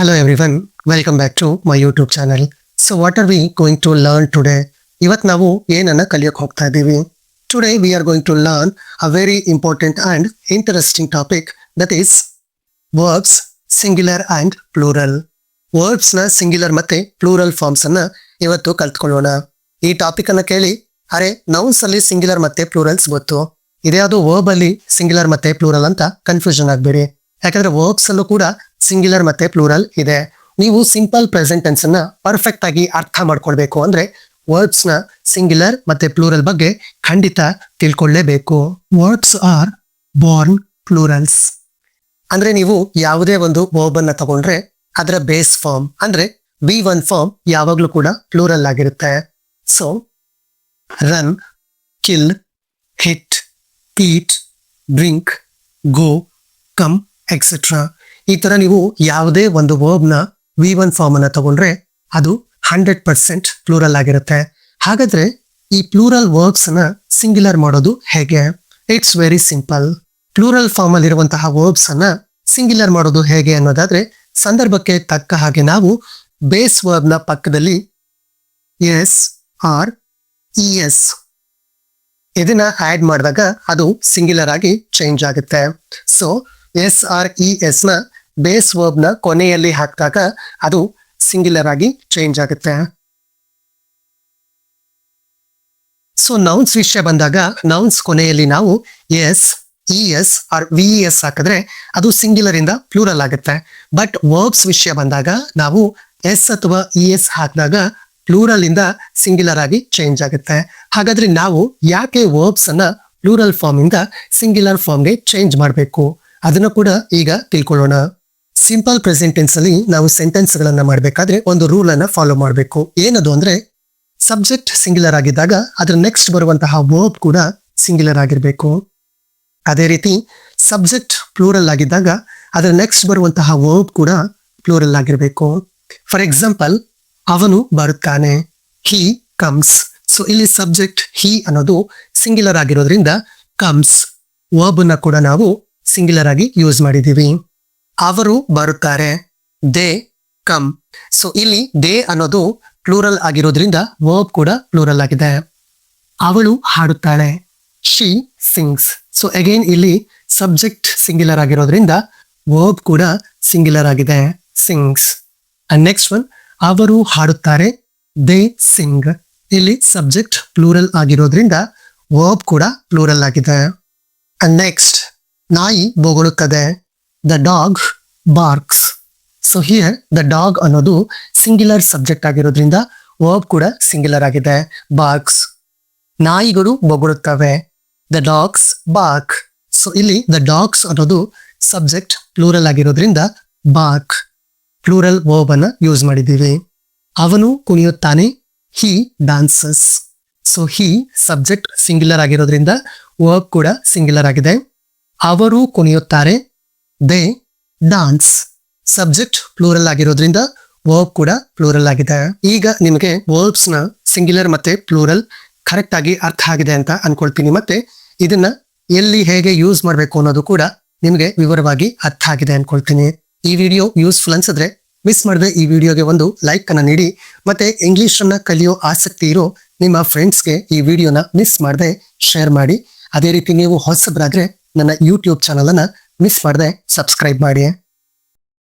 Hello everyone, welcome back to my YouTube channel. So what are we going to learn today? ಇವತ್ತು ನಾವು ಏನನ್ನ ಕಲಿಯೋಕೆ ಹೋಗ್ತಾ ಇದ್ದೀವಿ today we are going to learn a very important and interesting topic that is verbs singular and plural ವರ್ಬ್ಸ್ನ singular ಮತ್ತೆ plural forms ಇವತ್ತು ಕಲ್ತ್ಕೊಳ್ಳೋಣ. ಈ ಟಾಪಿಕ್ ಕೇಳಿ ಅರೆ ನೌನ್ಸ್ ಅಲ್ಲಿ ಸಿಂಗ್ಯುಲರ್ ಮತ್ತೆ ಪ್ಲೂರಲ್ಸ್ ಗೊತ್ತು? ಇದ್ಯಾವುದು ವರ್ಬ್ ಅಲ್ಲಿ ಸಿಂಗ್ಯುಲರ್ ಮತ್ತೆ ಪ್ಲೂರಲ್ ಅಂತ ಕನ್ಫ್ಯೂಷನ್ ಆಗಬೇಡಿ. ಯಾಕಂದ್ರೆ ವರ್ಬ್ಸ್ ಅಲ್ಲೂ ಕೂಡ ಸಿಂಗ್ಯುಲರ್ ಮತ್ತೆ ಪ್ಲೂರಲ್ ಇದೆ. ನೀವು ಸಿಂಪಲ್ ಪ್ರೆಸೆಂಟ್ ಟೆನ್ಸ್ ಅನ್ನ ಪರ್ಫೆಕ್ಟ್ ಆಗಿ ಅರ್ಥ ಮಾಡ್ಕೊಳ್ಬೇಕು ಅಂದ್ರೆ ವರ್ಡ್ಸ್ನ ಸಿಂಗ್ಯುಲರ್ ಮತ್ತೆ ಪ್ಲೂರಲ್ ಬಗ್ಗೆ ಖಂಡಿತ ತಿಳ್ಕೊಳ್ಳೇಬೇಕು ವರ್ಡ್ಸ್ ಆರ್ ಬಾರ್ನ್ ಪ್ಲೂರಲ್ಸ್ ಅಂದ್ರೆ ನೀವು ಯಾವುದೇ ಒಂದು ವರ್ಬ್ ಅನ್ನ ತಗೊಂಡ್ರೆ ಅದರ ಬೇಸ್ ಫಾರ್ಮ್ ಅಂದ್ರೆ ಬಿ ಒನ್ ಫಾರ್ಮ್ ಯಾವಾಗ್ಲೂ ಕೂಡ ಪ್ಲೂರಲ್ ಆಗಿರುತ್ತೆ. So run kill hit eat drink go come etcetera ಈ ತರ ನೀವು ಯಾವುದೇ ಒಂದು ವರ್ಬ್ನ ವಿ ಒನ್ ಫಾರ್ಮ್ ಅನ್ನ ತಗೊಂಡ್ರೆ ಅದು ಹಂಡ್ರೆಡ್ ಪರ್ಸೆಂಟ್ ಪ್ಲೂರಲ್ ಆಗಿರುತ್ತೆ. ಹಾಗಾದ್ರೆ ಈ ಪ್ಲೂರಲ್ ವರ್ಬ್ಸ್ ಅನ್ನ ಸಿಂಗ್ಯುಲರ್ ಮಾಡೋದು ಹೇಗೆ? It's very simple plural form ಅಲ್ಲಿ ಇರುವಂತಹ ವರ್ಬ್ಸ್ ಅನ್ನ ಸಿಂಗ್ಯುಲರ್ ಮಾಡೋದು ಹೇಗೆ ಅನ್ನೋದಾದ್ರೆ ಸಂದರ್ಭಕ್ಕೆ ತಕ್ಕ ಹಾಗೆ ನಾವು ಬೇಸ್ ವರ್ಬ್ನ ಪಕ್ಕದಲ್ಲಿ ಎಸ್ ಆರ್ ಇ ಎಸ್ ಇದನ್ನ ಆಡ್ ಮಾಡಿದಾಗ ಅದು ಸಿಂಗ್ಯುಲರ್ ಆಗಿ ಚೇಂಜ್ ಆಗುತ್ತೆ. ಸೊ ಎಸ್ ಆರ್ ಇ ಎಸ್ನ ಬೇಸ್ ವರ್ಬ್ನ ಕೊನೆಯಲ್ಲಿ ಹಾಕಿದಾಗ ಅದು ಸಿಂಗ್ಯುಲರ್ ಆಗಿ ಚೇಂಜ್ ಆಗುತ್ತೆ. ಸೊ ನೌನ್ಸ್ ವಿಷಯ ಬಂದಾಗ ನೌನ್ಸ್ ಕೊನೆಯಲ್ಲಿ ನಾವು S E S or V S ಹಾಕಿದ್ರೆ ಅದು ಸಿಂಗ್ಯುಲರ್ ಇಂದ ಪ್ಲೂರಲ್ ಆಗುತ್ತೆ. ಬಟ್ ವರ್ಬ್ಸ್ ವಿಷಯ ಬಂದಾಗ ನಾವು ಎಸ್ ಅಥವಾ ಇ ಎಸ್ ಹಾಕಿದಾಗ ಪ್ಲೂರಲ್ ಇಂದ ಸಿಂಗ್ಯುಲರ್ ಆಗಿ ಚೇಂಜ್ ಆಗುತ್ತೆ. ಹಾಗಾದ್ರೆ ನಾವು ಯಾಕೆ ವರ್ಬ್ಸ್ ಅನ್ನ ಪ್ಲೂರಲ್ ಫಾರ್ಮ್ ಇಂದ ಸಿಂಗ್ಯುಲರ್ ಫಾರ್ಮ್ಗೆ ಚೇಂಜ್ ಮಾಡಬೇಕು? ಅದನ್ನು ಕೂಡ ಈಗ ತಿಳ್ಕೊಳ್ಳೋಣ. ಸಿಂಪಲ್ ಪ್ರೆಸೆಂಟ್ ಟೆನ್ಸ್ ಅಲ್ಲಿ ನಾವು ಸೆಂಟೆನ್ಸ್ ಗಳನ್ನ ಮಾಡಬೇಕಾದ್ರೆ ಒಂದು ರೂಲ್ ಅನ್ನ ಫಾಲೋ ಮಾಡಬೇಕು. ಏನದು ಅಂದ್ರೆ ಸಬ್ಜೆಕ್ಟ್ ಸಿಂಗ್ಯುಲರ್ ಆಗಿದ್ದಾಗ ಅದ್ರ ನೆಕ್ಸ್ಟ್ ಬರುವಂತಹ ವರ್ಬ್ ಕೂಡ ಸಿಂಗ್ಯುಲರ್ ಆಗಿರಬೇಕು. ಅದೇ ರೀತಿ ಸಬ್ಜೆಕ್ಟ್ ಪ್ಲೂರಲ್ ಆಗಿದ್ದಾಗ ಅದರ ನೆಕ್ಸ್ಟ್ ಬರುವಂತಹ ವರ್ಬ್ ಕೂಡ ಪ್ಲೂರಲ್ ಆಗಿರಬೇಕು. ಫಾರ್ ಎಕ್ಸಾಂಪಲ್ ಅವನು ಬರುತ್ತಾನೆ ಹಿ ಕಮ್ಸ್ ಸೊ ಇಲ್ಲಿ ಸಬ್ಜೆಕ್ಟ್ ಹಿ ಅನ್ನೋದು ಸಿಂಗ್ಯುಲರ್ ಆಗಿರೋದ್ರಿಂದ ಕಮ್ಸ್ ವರ್ಬ್ ಅನ್ನ ಕೂಡ ನಾವು ಸಿಂಗ್ಯುಲರ್ ಆಗಿ ಯೂಸ್ ಮಾಡಿದೀವಿ ಅವರು ಬರುತ್ತಾರೆ. They, come. ಸೊ ಇಲ್ಲಿ ದೇ ಅನ್ನೋದು ಪ್ಲೂರಲ್ ಆಗಿರೋದ್ರಿಂದ ವರ್ಬ್ ಕೂಡ ಪ್ಲೂರಲ್ ಆಗಿದೆ. ಅವಳು ಹಾಡುತ್ತಾಳೆ. ಶಿ ಸಿಂಗ್ಸ್ ಸೊ ಅಗೇನ್ ಇಲ್ಲಿ ಸಬ್ಜೆಕ್ಟ್ ಸಿಂಗ್ಯುಲರ್ ಆಗಿರೋದ್ರಿಂದ ವರ್ಬ್ ಕೂಡ ಸಿಂಗ್ಯುಲರ್ ಆಗಿದೆ. ಸಿಂಗ್ಸ್ ಅಂಡ್ ನೆಕ್ಸ್ಟ್ ಒನ್ ಅವರು ಹಾಡುತ್ತಾರೆ. ದೇ ಸಿಂಗ್ ಇಲ್ಲಿ ಸಬ್ಜೆಕ್ಟ್ ಪ್ಲೂರಲ್ ಆಗಿರೋದ್ರಿಂದ ವರ್ಬ್ ಕೂಡ ಪ್ಲೂರಲ್ ಆಗಿದೆ. ಅಂಡ್ ನೆಕ್ಸ್ಟ್ ನಾಯಿ ಬೊಗಳುತ್ತದೆ. The dog barks so here the dog ಅನ್ನೋದು ಸಿಂಗ್ಯುಲರ್ ಸಬ್ಜೆಕ್ಟ್ ಆಗಿರೋದ್ರಿಂದ ವರ್ಬ್ ಕೂಡ ಸಿಂಗ್ಯುಲರ್ ಆಗಿದೆ. ಬಾರ್ಕ್ಸ್ ನಾಯಿಗಳು ಬೊಗಳುತ್ತವೆ. ದ ಡಾಗ್ಸ್ ಬಾರ್ಕ್ ಸೊ ಇಲ್ಲಿ ದ ಡಾಗ್ಸ್ ಅನ್ನೋದು ಸಬ್ಜೆಕ್ಟ್ ಪ್ಲೂರಲ್ ಆಗಿರೋದ್ರಿಂದ ಬಾರ್ಕ್ ಪ್ಲೂರಲ್ ವರ್ಬ್ ಅನ್ನ ಯೂಸ್ ಮಾಡಿದ್ದೀವಿ. ಅವನು ಕುಣಿಯುತ್ತಾನೆ. He dances so he subject singular ಆಗಿರೋದ್ರಿಂದ ವರ್ಬ್ ಕೂಡ ಸಿಂಗ್ಯುಲರ್ ಆಗಿದೆ. ಅವರು ಕುಣಿಯುತ್ತಾರೆ. ದೇ ಡಾನ್ಸ್ ಸಬ್ಜೆಕ್ಟ್ ಪ್ಲೂರಲ್ ಆಗಿರೋದ್ರಿಂದ ವರ್ಬ್ ಕೂಡ ಪ್ಲೂರಲ್ ಆಗಿದೆ. ಈಗ ನಿಮಗೆ ವರ್ಬ್ಸ್ನ ಸಿಂಗ್ಯುಲರ್ ಮತ್ತೆ ಪ್ಲೂರಲ್ ಕರೆಕ್ಟ್ ಆಗಿ ಅರ್ಥ ಆಗಿದೆ ಅಂತ ಅನ್ಕೊಳ್ತೀನಿ. ಮತ್ತೆ ಇದನ್ನ ಎಲ್ಲಿ ಹೇಗೆ ಯೂಸ್ ಮಾಡಬೇಕು ಅನ್ನೋದು ಕೂಡ ನಿಮಗೆ ವಿವರವಾಗಿ ಅರ್ಥ ಆಗಿದೆ ಅನ್ಕೊಳ್ತೀನಿ. ಈ ವಿಡಿಯೋ ಯೂಸ್ಫುಲ್ ಅನ್ಸಿದ್ರೆ ಮಿಸ್ ಮಾಡದೆ ಈ ವಿಡಿಯೋಗೆ ಒಂದು ಲೈಕ್ ಅನ್ನ ನೀಡಿ. ಮತ್ತೆ ಇಂಗ್ಲಿಷ್ ಅನ್ನ ಕಲಿಯೋ ಆಸಕ್ತಿ ಇರೋ ನಿಮ್ಮ ಫ್ರೆಂಡ್ಸ್ಗೆ ಈ ವಿಡಿಯೋನ ಮಿಸ್ ಮಾಡದೆ ಶೇರ್ ಮಾಡಿ. ಅದೇ ರೀತಿ ನೀವು ಹೊಸಬ್ರಾದ್ರೆ ನನ್ನ ಯೂಟ್ಯೂಬ್ ಚಾನಲ್ ಅನ್ನ ಮಿಸ್ ಮಾಡದೆ ಸಬ್ಸ್ಕ್ರೈಬ್ ಮಾಡಿ.